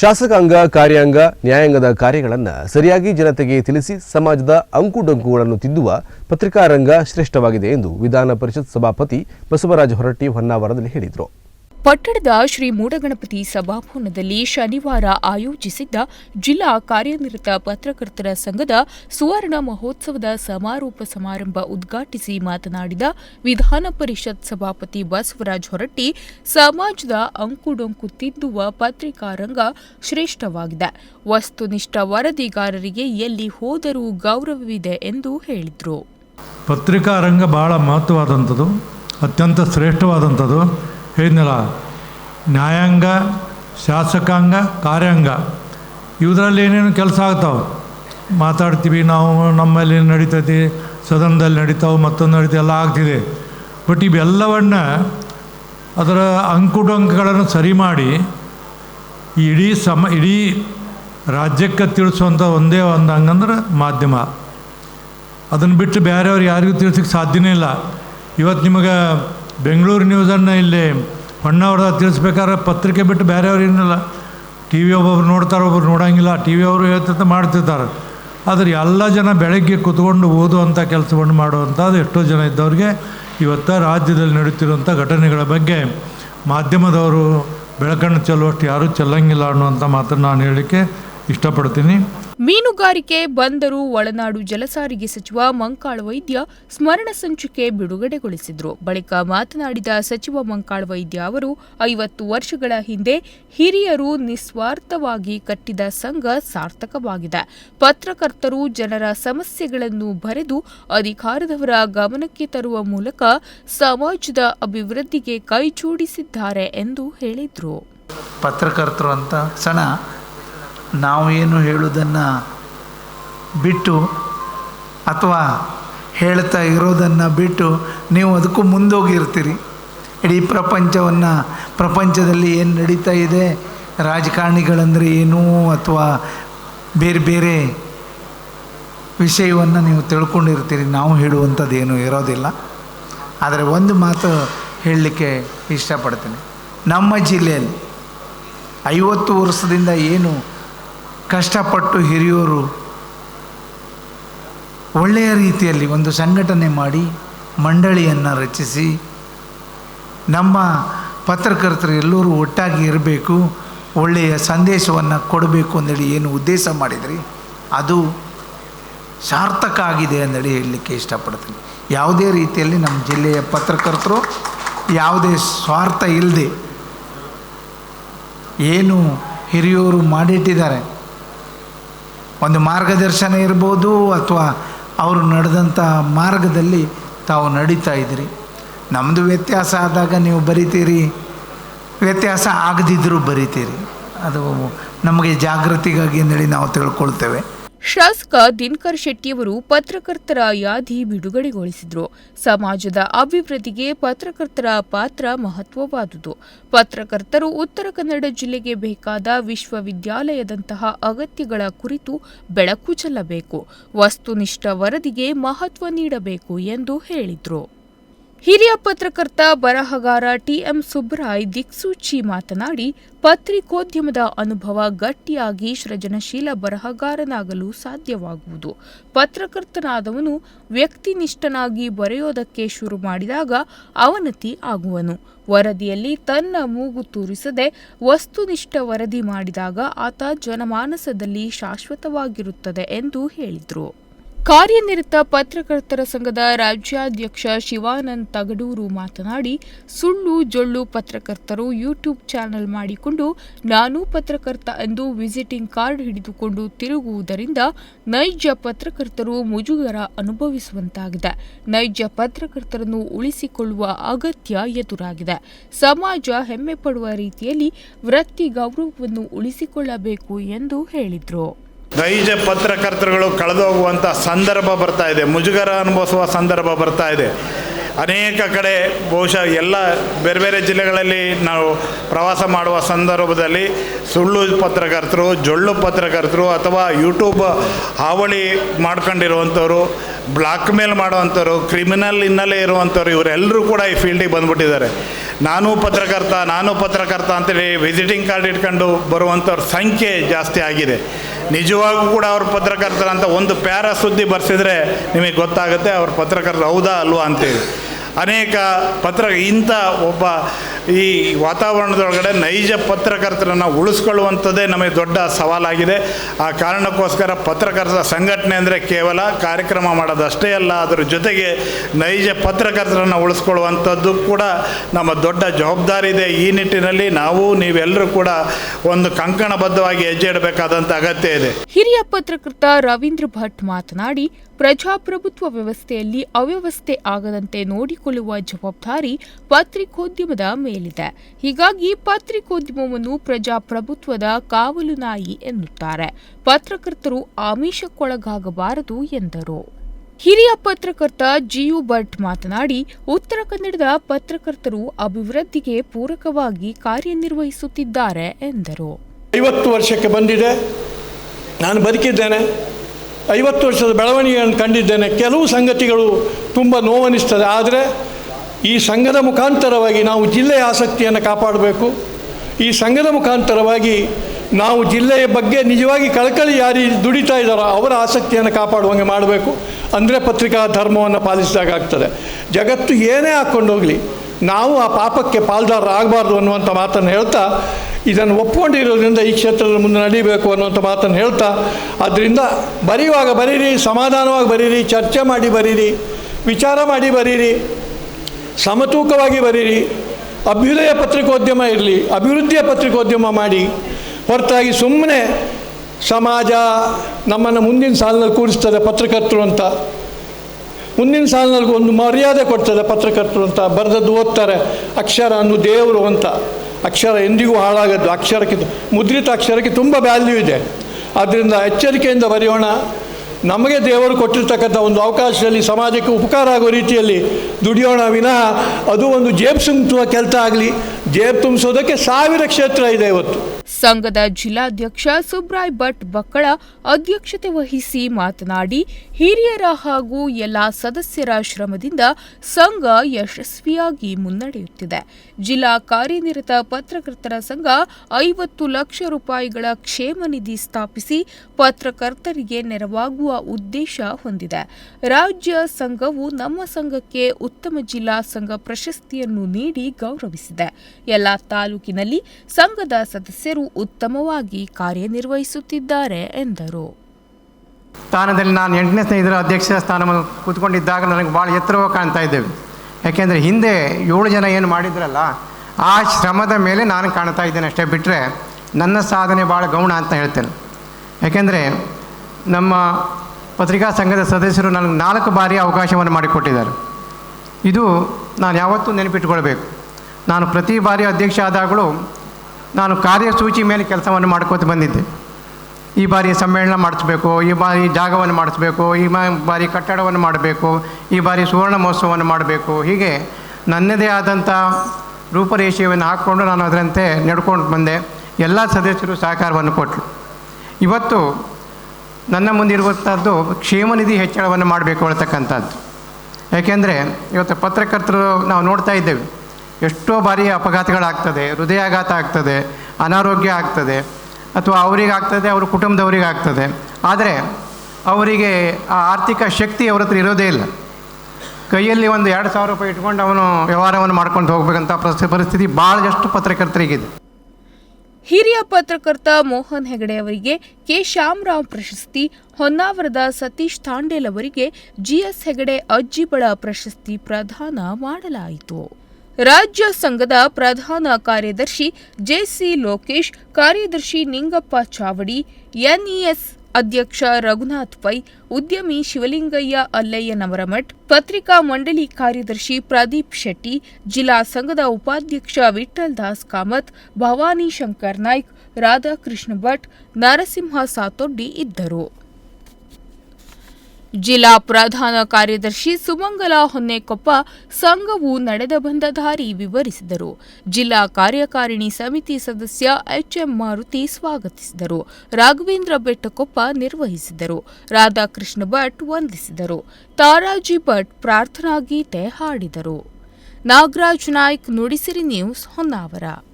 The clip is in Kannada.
ಶಾಸಕಾಂಗ ಕಾರ್ಯಾಂಗ, ನ್ಯಾಯಾಂಗದ ಕಾರ್ಯಗಳನ್ನು ಸರಿಯಾಗಿ ಜನತೆಗೆ ತಿಳಿಸಿ ಸಮಾಜದ ಅಂಕುಡೊಂಕುಗಳನ್ನು ತಿದ್ದುವ ಪತ್ರಿಕಾರಂಗ ಶ್ರೇಷ್ಠವಾಗಿದೆ ಎಂದು ವಿಧಾನ ಪರಿಷತ್ ಸಭಾಪತಿ ಬಸವರಾಜ ಹೊರಟ್ಟಿ ಹೊನ್ನಾವರದಲ್ಲಿ ಹೇಳಿದರು. ಪಟ್ಟಣದ ಶ್ರೀ ಮೂಡಗಣಪತಿ ಸಭಾಭವನದಲ್ಲಿ ಶನಿವಾರ ಆಯೋಜಿಸಿದ್ದ ಜಿಲ್ಲಾ ಕಾರ್ಯನಿರತ ಪತ್ರಕರ್ತರ ಸಂಘದ ಸುವರ್ಣ ಮಹೋತ್ಸವದ ಸಮಾರೋಪ ಸಮಾರಂಭ ಉದ್ಘಾಟಿಸಿ ಮಾತನಾಡಿದ ವಿಧಾನ ಪರಿಷತ್ ಸಭಾಪತಿ ಬಸವರಾಜ್ ಹೊರಟ್ಟಿ, ಸಮಾಜದ ಅಂಕುಡೊಂಕು ತಿದ್ದುವ ಪತ್ರಿಕಾರಂಗ ಶ್ರೇಷ್ಠವಾಗಿದೆ. ವಸ್ತುನಿಷ್ಠ ವರದಿಗಾರರಿಗೆ ಎಲ್ಲಿ ಹೋದರೂ ಗೌರವವಿದೆ ಎಂದು ಹೇಳಿದರು. ಪತ್ರಿಕಾರಂಗ ಬಹಳ ಮಹತ್ವವಾದಂಥದ್ದು, ಅತ್ಯಂತ ಶ್ರೇಷ್ಠವಾದಂಥದ್ದು. ಹೇಳಿದ್ನಲ್ಲ, ನ್ಯಾಯಾಂಗ, ಶಾಸಕಾಂಗ, ಕಾರ್ಯಾಂಗ, ಇವುದ್ರಲ್ಲಿ ಏನೇನು ಕೆಲಸ ಆಗ್ತಾವೆ? ಮಾತಾಡ್ತೀವಿ, ನಾವು ನಮ್ಮಲ್ಲಿ ನಡೀತೈತಿ, ಸದನದಲ್ಲಿ ನಡೀತಾವೆ, ಮತ್ತೊಂದು ನಡೀತಾ ಎಲ್ಲ ಆಗ್ತಿದೆ. ಬಟ್ ಇವೆಲ್ಲವನ್ನು ಅದರ ಅಂಕುಡಂಕಗಳನ್ನು ಸರಿ ಮಾಡಿ ಈ ಇಡೀ ಸಮ, ಇಡೀ ರಾಜ್ಯಕ್ಕೆ ತಿಳಿಸುವಂಥ ಒಂದೇ ಒಂದು ಹಂಗಂದ್ರೆ ಮಾಧ್ಯಮ. ಅದನ್ನು ಬಿಟ್ಟು ಬೇರೆಯವ್ರು ಯಾರಿಗೂ ತಿಳ್ಸಕ್ಕೆ ಸಾಧ್ಯನೇ ಇಲ್ಲ. ಇವತ್ತು ನಿಮಗೆ ಬೆಂಗಳೂರು ನ್ಯೂಸನ್ನು ಇಲ್ಲಿ ಹೊಣ್ಣವ್ರದ ತಿಳಿಸ್ಬೇಕಾದ್ರೆ ಪತ್ರಿಕೆ ಬಿಟ್ಟು ಬೇರೆಯವ್ರು ಏನಿಲ್ಲ ಟಿ ವಿ ಒಬ್ಬೊಬ್ರು ನೋಡ್ತಾರೆ ಒಬ್ಬರು ನೋಡೋಂಗಿಲ್ಲ. ಟಿ ವಿ ಅವರು ಹೇಳ್ತಂತ ಮಾಡ್ತಿರ್ತಾರೆ. ಆದರೆ ಎಲ್ಲ ಜನ ಬೆಳಗ್ಗೆ ಕೂತ್ಕೊಂಡು ಓದುವಂಥ ಕೆಲಸವನ್ನು ಮಾಡುವಂಥದ್ದು ಎಷ್ಟೋ ಜನ ಇದ್ದವ್ರಿಗೆ ಇವತ್ತು ರಾಜ್ಯದಲ್ಲಿ ನಡೀತಿರುವಂಥ ಘಟನೆಗಳ ಬಗ್ಗೆ ಮಾಧ್ಯಮದವರು ಬೆಳಕನ್ನು ಚೆಲ್ಲುವಷ್ಟು ಯಾರೂ ಚೆಲ್ಲಂಗಿಲ್ಲ ಅನ್ನುವಂಥ ಮಾತನ್ನು ನಾನು ಹೇಳಲಿಕ್ಕೆ ಇಷ್ಟಪಡ್ತೀನಿ. ಮೀನುಗಾರಿಕೆ ಬಂದರು ಒಳನಾಡು ಜಲಸಾರಿಗೆ ಸಚಿವ ಮಂಕಾಳ ವೈದ್ಯ ಸ್ಮರಣ ಸಂಚಿಕೆ ಬಿಡುಗಡೆಗೊಳಿಸಿದ್ರು. ಬಳಿಕ ಮಾತನಾಡಿದ ಸಚಿವ ಮಂಕಾಳ ವೈದ್ಯ ಅವರು ಐವತ್ತು ವರ್ಷಗಳ ಹಿಂದೆ ಹಿರಿಯರು ನಿಸ್ವಾರ್ಥವಾಗಿ ಕಟ್ಟಿದ ಸಂಘ ಸಾರ್ಥಕವಾಗಿದೆ. ಪತ್ರಕರ್ತರು ಜನರ ಸಮಸ್ಯೆಗಳನ್ನು ಬರೆದು ಅಧಿಕಾರದವರ ಗಮನಕ್ಕೆ ತರುವ ಮೂಲಕ ಸಮಾಜದ ಅಭಿವೃದ್ಧಿಗೆ ಕೈಜೋಡಿಸಿದ್ದಾರೆ ಎಂದು ಹೇಳಿದರು. ಪತ್ರಕರ್ತರು ಅಂತ ಸಣ ನಾವು ಏನು ಹೇಳೋದನ್ನು ಬಿಟ್ಟು ಅಥವಾ ಹೇಳ್ತಾ ಇರೋದನ್ನು ಬಿಟ್ಟು ನೀವು ಅದಕ್ಕೂ ಮುಂದೋಗಿರ್ತೀರಿ. ಇಡೀ ಪ್ರಪಂಚವನ್ನು, ಪ್ರಪಂಚದಲ್ಲಿ ಏನು ನಡೀತಾ ಇದೆ, ರಾಜಕಾರಣಿಗಳಂದರೆ ಏನು ಅಥವಾ ಬೇರೆ ಬೇರೆ ವಿಷಯವನ್ನು ನೀವು ತಿಳ್ಕೊಂಡಿರ್ತೀರಿ, ನಾವು ಹೇಳುವಂಥದ್ದು ಏನೂ ಇರೋದಿಲ್ಲ. ಆದರೆ ಒಂದು ಮಾತು ಹೇಳಲಿಕ್ಕೆ ಇಷ್ಟಪಡ್ತೀನಿ. ನಮ್ಮ ಜಿಲ್ಲೆಯಲ್ಲಿ ಐವತ್ತು ವರ್ಷದಿಂದ ಏನು ಕಷ್ಟಪಟ್ಟು ಹಿರಿಯೋರು ಒಳ್ಳೆಯ ರೀತಿಯಲ್ಲಿ ಒಂದು ಸಂಘಟನೆ ಮಾಡಿ ಮಂಡಳಿಯನ್ನು ರಚಿಸಿ ನಮ್ಮ ಪತ್ರಕರ್ತರು ಎಲ್ಲರೂ ಒಟ್ಟಾಗಿ ಇರಬೇಕು, ಒಳ್ಳೆಯ ಸಂದೇಶವನ್ನು ಕೊಡಬೇಕು ಅಂದೇಳಿ ಏನು ಉದ್ದೇಶ ಮಾಡಿದ್ರಿ? ಅದು ಸಾರ್ಥಕ ಆಗಿದೆ ಅಂದೇಳಿ ಹೇಳಲಿಕ್ಕೆ ಇಷ್ಟಪಡ್ತೀನಿ. ಯಾವುದೇ ರೀತಿಯಲ್ಲಿ ನಮ್ಮ ಜಿಲ್ಲೆಯ ಪತ್ರಕರ್ತರು ಯಾವುದೇ ಸ್ವಾರ್ಥ ಇಲ್ಲದೆ ಏನು ಹಿರಿಯೋರು ಮಾಡಿಟ್ಟಿದ್ದಾರೆ. ಒಂದು ಮಾರ್ಗದರ್ಶನ ಇರ್ಬೋದು ಅಥವಾ ಅವರು ನಡೆದಂಥ ಮಾರ್ಗದಲ್ಲಿ ತಾವು ನಡೀತಾ ಇದ್ರಿ ನಮ್ಮದು ವ್ಯತ್ಯಾಸ ಆದಾಗ ನೀವು ಬರಿತೀರಿ. ವ್ಯತ್ಯಾಸ ಆಗದಿದ್ದರೂ ಬರಿತೀರಿ. ಅದು ನಮಗೆ ಜಾಗೃತಿಗಾಗಿ ಅಂತೇಳಿ ನಾವು ತಿಳ್ಕೊಳ್ತೇವೆ. ಶಾಸಕ ದಿನಕರ್ ಶೆಟ್ಟಿಯವರು ಪತ್ರಕರ್ತರ ಯಾದಿ ಬಿಡುಗಡೆಗೊಳಿಸಿದರು. ಸಮಾಜದ ಅಭಿವೃದ್ಧಿಗೆ ಪತ್ರಕರ್ತರ ಪಾತ್ರ ಮಹತ್ವವಾದುದು. ಪತ್ರಕರ್ತರು ಉತ್ತರ ಕನ್ನಡ ಜಿಲ್ಲೆಗೆ ಬೇಕಾದ ವಿಶ್ವವಿದ್ಯಾಲಯದಂತಹ ಅಗತ್ಯಗಳ ಕುರಿತು ಬೆಳಕು ಚೆಲ್ಲಬೇಕು. ವಸ್ತುನಿಷ್ಠ ವರದಿಗೆ ಮಹತ್ವ ನೀಡಬೇಕು ಎಂದು ಹೇಳಿದರು. ಹಿರಿಯ ಪತ್ರಕರ್ತ ಬರಹಗಾರ ಟಿಎಂ ಸುಬ್ರಾಯ್ ದಿಕ್ಸೂಚಿ ಮಾತನಾಡಿ, ಪತ್ರಿಕೋದ್ಯಮದ ಅನುಭವ ಗಟ್ಟಿಯಾಗಿ ಸೃಜನಶೀಲ ಬರಹಗಾರನಾಗಲು ಸಾಧ್ಯವಾಗುವುದು. ಪತ್ರಕರ್ತನಾದವನು ವ್ಯಕ್ತಿನಿಷ್ಠನಾಗಿ ಬರೆಯೋದಕ್ಕೆ ಶುರು ಮಾಡಿದಾಗ ಅವನತಿ ಆಗುವನು. ವರದಿಯಲ್ಲಿ ತನ್ನ ಮೂಗು ತೂರಿಸದೆ ವಸ್ತುನಿಷ್ಠ ವರದಿ ಮಾಡಿದಾಗ ಆತ ಜನಮಾನಸದಲ್ಲಿ ಶಾಶ್ವತವಾಗಿರುತ್ತದೆ ಎಂದು ಹೇಳಿದರು. ಕಾರ್ಯನಿರತ ಪತ್ರಕರ್ತರ ಸಂಘದ ರಾಜ್ಯಾಧ್ಯಕ್ಷ ಶಿವಾನಂದ್ ತಗಡೂರು ಮಾತನಾಡಿ, ಸುಳ್ಳು ಜೊಳ್ಳು ಪತ್ರಕರ್ತರು ಯೂಟ್ಯೂಬ್ ಚಾನೆಲ್ ಮಾಡಿಕೊಂಡು ನಾನು ಪತ್ರಕರ್ತ ಎಂದು ವಿಸಿಟಿಂಗ್ ಕಾರ್ಡ್ ಹಿಡಿದುಕೊಂಡು ತಿರುಗುವುದರಿಂದ ನೈಜ ಪತ್ರಕರ್ತರು ಮುಜುಗರ ಅನುಭವಿಸುವಂತಾಗಿದೆ. ನೈಜ ಪತ್ರಕರ್ತರನ್ನು ಉಳಿಸಿಕೊಳ್ಳುವ ಅಗತ್ಯ ಎದುರಾಗಿದೆ. ಸಮಾಜ ಹೆಮ್ಮೆ ಪಡುವ ರೀತಿಯಲ್ಲಿ ವೃತ್ತಿ ಗೌರವವನ್ನು ಉಳಿಸಿಕೊಳ್ಳಬೇಕು ಎಂದು ಹೇಳಿದರು. ನೈಜ ಪತ್ರಕರ್ತರುಗಳು ಕಳೆದೋಗುವಂಥ ಸಂದರ್ಭ ಬರ್ತಾ ಇದೆ. ಮುಜುಗರ ಅನುಭವಿಸುವ ಸಂದರ್ಭ ಬರ್ತಾ ಇದೆ. ಅನೇಕ ಕಡೆ ಬಹುಶಃ ಎಲ್ಲ ಬೇರೆ ಬೇರೆ ಜಿಲ್ಲೆಗಳಲ್ಲಿ ನಾವು ಪ್ರವಾಸ ಮಾಡುವ ಸಂದರ್ಭದಲ್ಲಿ ಸುಳ್ಳು ಪತ್ರಕರ್ತರು, ಜೊಳ್ಳು ಪತ್ರಕರ್ತರು ಅಥವಾ ಯೂಟ್ಯೂಬ್ ಹಾವಳಿ ಮಾಡ್ಕೊಂಡಿರುವಂಥವ್ರು ಬ್ಲಾಕ್ ಮೇಲ್ ಮಾಡುವಂಥವ್ರು, ಕ್ರಿಮಿನಲ್ ಹಿನ್ನೆಲೆ ಇರುವಂಥವ್ರು ಇವರೆಲ್ಲರೂ ಕೂಡ ಈ ಫೀಲ್ಡಿಗೆ ಬಂದ್ಬಿಟ್ಟಿದ್ದಾರೆ. ನಾನು ಪತ್ರಕರ್ತ ನಾನು ಪತ್ರಕರ್ತ ಅಂತೇಳಿ ವಿಸಿಟಿಂಗ್ ಕಾರ್ಡ್ ಇಟ್ಕೊಂಡು ಬರುವಂಥವ್ರ ಸಂಖ್ಯೆ ಜಾಸ್ತಿ ಆಗಿದೆ. ನಿಜವಾಗೂ ಕೂಡ ಅವ್ರ ಪತ್ರಕರ್ತರ ಅಂತ ಒಂದು ಪ್ಯಾರ ಸುದ್ದಿ ಬರೆಸಿದ್ರೆ ನಿಮಗೆ ಗೊತ್ತಾಗುತ್ತೆ ಅವ್ರ ಪತ್ರಕರ್ತರು ಹೌದಾ ಅಲ್ವಾ ಅಂತೇಳಿ. ಅನೇಕ ಪತ್ರ, ಇಂಥ ಒಬ್ಬ ಈ ವಾತಾವರಣದೊಳಗಡೆ ನೈಜ ಪತ್ರಕರ್ತರನ್ನು ಉಳಿಸ್ಕೊಳ್ಳುವಂಥದ್ದೇ ನಮಗೆ ದೊಡ್ಡ ಸವಾಲಾಗಿದೆ. ಆ ಕಾರಣಕ್ಕೋಸ್ಕರ ಪತ್ರಕರ್ತರ ಸಂಘಟನೆ ಅಂದರೆ ಕೇವಲ ಕಾರ್ಯಕ್ರಮ ಮಾಡೋದಷ್ಟೇ ಅಲ್ಲ, ಅದರ ಜೊತೆಗೆ ನೈಜ ಪತ್ರಕರ್ತರನ್ನು ಉಳಿಸ್ಕೊಳ್ಳುವಂಥದ್ದು ಕೂಡ ನಮ್ಮ ದೊಡ್ಡ ಜವಾಬ್ದಾರಿ ಇದೆ. ಈ ನಿಟ್ಟಿನಲ್ಲಿ ನಾವು, ನೀವೆಲ್ಲರೂ ಕೂಡ ಒಂದು ಕಂಕಣಬದ್ಧವಾಗಿ ಹೆಜ್ಜೆ ಇಡಬೇಕಾದಂಥ ಅಗತ್ಯ ಇದೆ. ಹಿರಿಯ ಪತ್ರಕರ್ತ ರವೀಂದ್ರ ಭಟ್ ಮಾತನಾಡಿ, ಪ್ರಜಾಪ್ರಭುತ್ವ ವ್ಯವಸ್ಥೆಯಲ್ಲಿ ಅವ್ಯವಸ್ಥೆ ಆಗದಂತೆ ನೋಡಿಕೊಳ್ಳುವ ಜವಾಬ್ದಾರಿ ಪತ್ರಿಕೋದ್ಯಮದ ಮೇಲಿದೆ ಹೀಗಾಗಿ ಪತ್ರಿಕೋದ್ಯಮವನ್ನು ಪ್ರಜಾಪ್ರಭುತ್ವದ ಕಾವಲು ನಾಯಿ ಎನ್ನುತ್ತಾರೆ. ಪತ್ರಕರ್ತರು ಆಮಿಷಕ್ಕೊಳಗಾಗಬಾರದು ಎಂದರು. ಹಿರಿಯ ಪತ್ರಕರ್ತ ಜಿಯು ಭಟ್ ಮಾತನಾಡಿ, ಉತ್ತರ ಕನ್ನಡದ ಪತ್ರಕರ್ತರು ಅಭಿವೃದ್ಧಿಗೆ ಪೂರಕವಾಗಿ ಕಾರ್ಯನಿರ್ವಹಿಸುತ್ತಿದ್ದಾರೆ ಎಂದರು. ಐವತ್ತು ವರ್ಷಕ್ಕೆ ಬಂದಿದೆ. ನಾನು ಬದುಕಿದ್ದೇನೆ. ಐವತ್ತು ವರ್ಷದ ಬೆಳವಣಿಗೆಯನ್ನು ಕಂಡಿದ್ದೇನೆ. ಕೆಲವು ಸಂಗತಿಗಳು ತುಂಬ ನೋವನಿಸ್ತದೆ ಆದರೆ ಈ ಸಂಘದ ಮುಖಾಂತರವಾಗಿ ನಾವು ಜಿಲ್ಲೆಯ ಆಸಕ್ತಿಯನ್ನು ಕಾಪಾಡಬೇಕು. ಈ ಸಂಘದ ಮುಖಾಂತರವಾಗಿ ನಾವು ಜಿಲ್ಲೆಯ ಬಗ್ಗೆ ನಿಜವಾಗಿ ಕಳಕಳಿ ಯಾರು ದುಡಿತಾ ಇದ್ದಾರೋ ಅವರ ಆಸಕ್ತಿಯನ್ನು ಕಾಪಾಡುವಂಗೆ ಮಾಡಬೇಕು. ಅಂದರೆ ಪತ್ರಿಕಾ ಧರ್ಮವನ್ನು ಪಾಲಿಸಿದಾಗ ಆಗ್ತದೆ. ಜಗತ್ತು ಏನೇ ಹಾಕ್ಕೊಂಡು ಹೋಗಲಿ, ನಾವು ಆ ಪಾಪಕ್ಕೆ ಪಾಲ್ದಾರರಾಗಬಾರ್ದು ಅನ್ನುವಂಥ ಮಾತನ್ನು ಹೇಳ್ತಾ, ಇದನ್ನು ಒಪ್ಕೊಂಡಿರೋದ್ರಿಂದ ಈ ಕ್ಷೇತ್ರದ ಮುಂದೆ ನಡೀಬೇಕು ಅನ್ನುವಂಥ ಮಾತನ್ನು ಹೇಳ್ತಾ ಅದರಿಂದ ಬರೆಯುವಾಗ ಬರೀರಿ, ಸಮಾಧಾನವಾಗಿ ಬರೀರಿ, ಚರ್ಚೆ ಮಾಡಿ ಬರೀರಿ, ವಿಚಾರ ಮಾಡಿ ಬರೀರಿ ಸಮತೂಕವಾಗಿ ಬರೀರಿ, ಅಭ್ಯುದಯ ಪತ್ರಿಕೋದ್ಯಮ ಇರಲಿ, ಅಭಿವೃದ್ಧಿಯ ಪತ್ರಿಕೋದ್ಯಮ ಮಾಡಿ, ಹೊರತಾಗಿ ಸುಮ್ಮನೆ ಸಮಾಜ ನಮ್ಮನ್ನು ಮುಂದಿನ ಸಾಲಿನಲ್ಲಿ ಕೂರಿಸ್ತದೆ ಪತ್ರಕರ್ತರು ಅಂತ. ಮುಂದಿನ ಸಾಲಿನಲ್ಲಿ ಒಂದು ಮರ್ಯಾದೆ ಕೊಡ್ತದೆ ಪತ್ರಕರ್ತರು ಅಂತ, ಬರೆದದ್ದು ಓದ್ತಾರೆ, ಅಕ್ಷರ ಅನ್ನು ದೇವರು ಅಂತ. ಅಕ್ಷರ ಎಂದಿಗೂ ಹಾಳಾಗದ್ದು, ಅಕ್ಷರಕ್ಕೆ ಮುದ್ರಿತ ಅಕ್ಷರಕ್ಕೆ ತುಂಬ ವ್ಯಾಲ್ಯೂ ಇದೆ. ಆದ್ದರಿಂದ ಎಚ್ಚರಿಕೆಯಿಂದ ಬರೆಯೋಣ. ನಮಗೆ ದೇವರು ಕೊಟ್ಟಿರ್ತಕ್ಕಂಥ ಒಂದು ಅವಕಾಶದಲ್ಲಿ ಸಮಾಜಕ್ಕೆ ಉಪಕಾರ ಆಗೋ ರೀತಿಯಲ್ಲಿ ದುಡಿಯೋಣ ವಿನಃ ಅದು ಒಂದು ಜೇಬ್ ಸುಂಕುವ ಕೆಲಸ ಆಗಲಿ ಜೇಬ್ ತುಂಬಿಸೋದಕ್ಕೆ ಸಾವಿರ ಕ್ಷೇತ್ರ ಇದೆ ಇವತ್ತು. ಸಂಘದ ಜಿಲ್ಲಾಧ್ಯಕ್ಷ ಸುಬ್ರಾಯ್ ಭಟ್ ಬಕ್ಕಳ ಅಧ್ಯಕ್ಷತೆ ವಹಿಸಿ ಮಾತನಾಡಿ, ಹಿರಿಯರ ಹಾಗೂ ಎಲ್ಲ ಸದಸ್ಯರ ಶ್ರಮದಿಂದ ಸಂಘ ಯಶಸ್ವಿಯಾಗಿ ಮುನ್ನಡೆಯುತ್ತಿದೆ. ಜಿಲ್ಲಾ ಕಾರ್ಯನಿರತ ಪತ್ರಕರ್ತರ ಸಂಘ ಐವತ್ತು ಲಕ್ಷ ರೂಪಾಯಿಗಳ ಕ್ಷೇಮ ನಿಧಿ ಸ್ಥಾಪಿಸಿ ಪತ್ರಕರ್ತರಿಗೆ ನೆರವಾಗುವ ಉದ್ದೇಶ ಹೊಂದಿದೆ. ರಾಜ್ಯ ಸಂಘವು ನಮ್ಮ ಸಂಘಕ್ಕೆ ಉತ್ತಮ ಜಿಲ್ಲಾ ಸಂಘ ಪ್ರಶಸ್ತಿಯನ್ನು ನೀಡಿ ಗೌರವಿಸಿದೆ. ಎಲ್ಲ ತಾಲೂಕಿನಲ್ಲಿ ಸಂಘದ ಸದಸ್ಯರು ಉತ್ತಮವಾಗಿ ಕಾರ್ಯನಿರ್ವಹಿಸುತ್ತಿದ್ದಾರೆ ಎಂದರು. ಸ್ಥಾನದಲ್ಲಿ ನಾನು ಎಂಟನೇ ಸ್ನೇಹಿತರ ಅಧ್ಯಕ್ಷ ಸ್ಥಾನವನ್ನು ಕೂತ್ಕೊಂಡಿದ್ದಾಗ ನನಗೆ ಭಾಳ ಎತ್ತರವಾಗಿ ಕಾಣ್ತಾ ಇದ್ದೇವೆ. ಯಾಕೆಂದರೆ ಹಿಂದೆ ಏಳು ಜನ ಏನು ಮಾಡಿದ್ರಲ್ಲ, ಆ ಶ್ರಮದ ಮೇಲೆ ನಾನು ಕಾಣ್ತಾ ಇದ್ದೇನೆ ಅಷ್ಟೇ ಬಿಟ್ಟರೆ ನನ್ನ ಸಾಧನೆ ಭಾಳ ಗೌಣ ಅಂತ ಹೇಳ್ತೇನೆ. ಯಾಕೆಂದರೆ ನಮ್ಮ ಪತ್ರಿಕಾ ಸಂಘದ ಸದಸ್ಯರು ನನಗೆ ನಾಲ್ಕು ಬಾರಿ ಅವಕಾಶವನ್ನು ಮಾಡಿಕೊಟ್ಟಿದ್ದಾರೆ. ಇದು ನಾನು ಯಾವತ್ತೂ ನೆನಪಿಟ್ಕೊಳ್ಬೇಕು. ನಾನು ಪ್ರತಿ ಬಾರಿ ಅಧ್ಯಕ್ಷ ಆದಾಗಲೂ ನಾನು ಕಾರ್ಯಸೂಚಿ ಮೇಲೆ ಕೆಲಸವನ್ನು ಮಾಡ್ಕೋತ ಬಂದಿದ್ದೆ. ಈ ಬಾರಿ ಸಮ್ಮೇಳನ ಮಾಡಿಸ್ಬೇಕು, ಈ ಬಾರಿ ಜಾಗವನ್ನು ಮಾಡಿಸ್ಬೇಕು, ಈ ಬಾರಿ ಕಟ್ಟಡವನ್ನು ಮಾಡಬೇಕು, ಈ ಬಾರಿ ಸುವರ್ಣ ಮಹೋತ್ಸವವನ್ನು ಮಾಡಬೇಕು. ಹೀಗೆ ನನ್ನದೇ ಆದಂಥ ರೂಪರೇಷೆಯನ್ನು ಹಾಕ್ಕೊಂಡು ನಾನು ಅದರಂತೆ ನಡ್ಕೊಂಡು ಬಂದೆ. ಎಲ್ಲ ಸದಸ್ಯರು ಸಹಕಾರವನ್ನು ಕೊಟ್ಟರು ಇವತ್ತು ನನ್ನ ಮುಂದಿರುವಂಥದ್ದು ಕ್ಷೇಮನಿಧಿ ಹೆಚ್ಚಳವನ್ನು ಮಾಡಬೇಕು ಹೇಳ್ತಕ್ಕಂಥದ್ದು ಯಾಕೆಂದರೆ ಇವತ್ತು ಪತ್ರಕರ್ತರು ನಾವು ನೋಡ್ತಾ ಇದ್ದೇವೆ. ಎಷ್ಟೋ ಬಾರಿ ಅಪಘಾತಗಳಾಗ್ತದೆ, ಹೃದಯಾಘಾತ ಆಗ್ತದೆ, ಅನಾರೋಗ್ಯ ಆಗ್ತದೆ, ಅಥವಾ ಅವರಿಗೆ ಆಗ್ತದೆ ಅವ್ರ ಕುಟುಂಬದವರಿಗಾಗ್ತದೆ. ಆದರೆ ಅವರಿಗೆ ಆ ಆರ್ಥಿಕ ಶಕ್ತಿ ಅವ್ರ ಹತ್ರ ಇರೋದೇ ಇಲ್ಲ. ಕೈಯಲ್ಲಿ ಒಂದು ಎರಡು ಸಾವಿರ ರೂಪಾಯಿ ಇಟ್ಕೊಂಡು ಅವನು ವ್ಯವಹಾರವನ್ನು ಮಾಡ್ಕೊಂಡು ಹೋಗ್ಬೇಕಂತ ಪರಿಸ್ಥಿತಿ ಭಾಳಷ್ಟು ಪತ್ರಕರ್ತರಿಗಿದೆ. ಹಿರಿಯ ಪತ್ರಕರ್ತ ಮೋಹನ್ ಹೆಗಡೆ ಅವರಿಗೆ ಕೆ. ಶ್ಯಾಮರಾವ್ ಪ್ರಶಸ್ತಿ, ಹೊನ್ನಾವರದ ಸತೀಶ್ ತಾಂಡೇಲ್ ಅವರಿಗೆ ಜಿಎಸ್ ಹೆಗಡೆ ಅಜ್ಜಿಬಳ ಪ್ರಶಸ್ತಿ ಪ್ರದಾನ ಮಾಡಲಾಯಿತು. ರಾಜ್ಯ ಸಂಘದ ಪ್ರಧಾನ ಕಾರ್ಯದರ್ಶಿ ಜೆಸಿ ಲೋಕೇಶ್, ಕಾರ್ಯದರ್ಶಿ ನಿಂಗಪ್ಪ ಚಾವಡಿ, ಎನ್ಇಎಸ್ ಅಧ್ಯಕ್ಷ ರಘುನಾಥ್ ಪೈ ಉದ್ಯಮಿ ಶಿವಲಿಂಗಯ್ಯ ಅಲ್ಲಯ್ಯನವರಮಠ್ ಪತ್ರಿಕಾ ಮಂಡಳಿ ಕಾರ್ಯದರ್ಶಿ ಪ್ರದೀಪ್ ಶೆಟ್ಟಿ, ಜಿಲ್ಲಾ ಸಂಘದ ಉಪಾಧ್ಯಕ್ಷ ವಿಠಲ್ ದಾಸ್ ಕಾಮತ್, ಭವಾನಿ ಶಂಕರ್ ನಾಯ್ಕ್, ರಾಧಾಕೃಷ್ಣ ಭಟ್, ನರಸಿಂಹ ಸಾತೊಡ್ಡಿ ಇದ್ದರು. ಜಿಲ್ಲಾ ಪ್ರಧಾನ ಕಾರ್ಯದರ್ಶಿ ಸುಮಂಗಲ ಹೊನ್ನೆಕೊಪ್ಪ ಸಂಘವು ನಡೆದ ಬಂದ ದಾರಿ ವಿವರಿಸಿದರು. ಜಿಲ್ಲಾ ಕಾರ್ಯಕಾರಿಣಿ ಸಮಿತಿ ಸದಸ್ಯ ಎಚ್ಎಂ ಮಾರುತಿ ಸ್ವಾಗತಿಸಿದರು. ರಾಘವೇಂದ್ರ ಬೆಟ್ಟಕೊಪ್ಪ ನಿರ್ವಹಿಸಿದರು. ರಾಧಾಕೃಷ್ಣ ಭಟ್ ವಂದಿಸಿದರು. ತಾರಾಜಿ ಭಟ್ ಪ್ರಾರ್ಥನಾ ಗೀತೆ ಹಾಡಿದರು. ನಾಗರಾಜ್ ನಾಯ್ಕ್ ನುಡಿಸಿರಿ ನ್ಯೂಸ್ ಹೊನ್ನಾವರ.